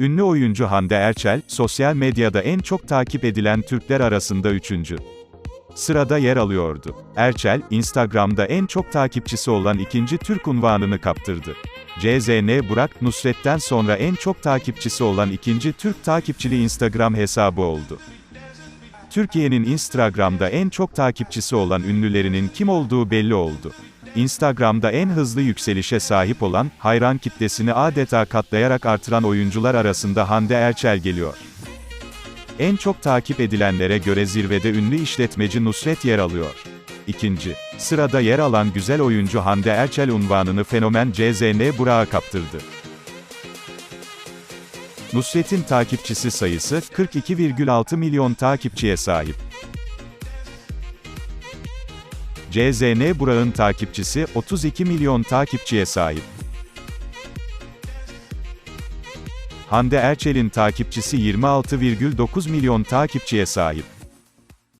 Ünlü oyuncu Hande Erçel, sosyal medyada en çok takip edilen Türkler arasında üçüncü sırada yer alıyordu. Erçel, Instagram'da en çok takipçisi olan ikinci Türk unvanını kaptırdı. CZN Burak, Nusret'ten sonra en çok takipçisi olan ikinci Türk takipçili Instagram hesabı oldu. Türkiye'nin Instagram'da en çok takipçisi olan ünlülerinin kim olduğu belli oldu. Instagram'da en hızlı yükselişe sahip olan, hayran kitlesini adeta katlayarak artıran oyuncular arasında Hande Erçel geliyor. En çok takip edilenlere göre zirvede ünlü işletmeci Nusret yer alıyor. İkinci sırada yer alan güzel oyuncu Hande Erçel unvanını fenomen CZN Burak'a kaptırdı. Nusret'in takipçisi sayısı 42,6 milyon takipçiye sahip. CZN Burak'ın takipçisi 32 milyon takipçiye sahip. Hande Erçel'in takipçisi 26,9 milyon takipçiye sahip.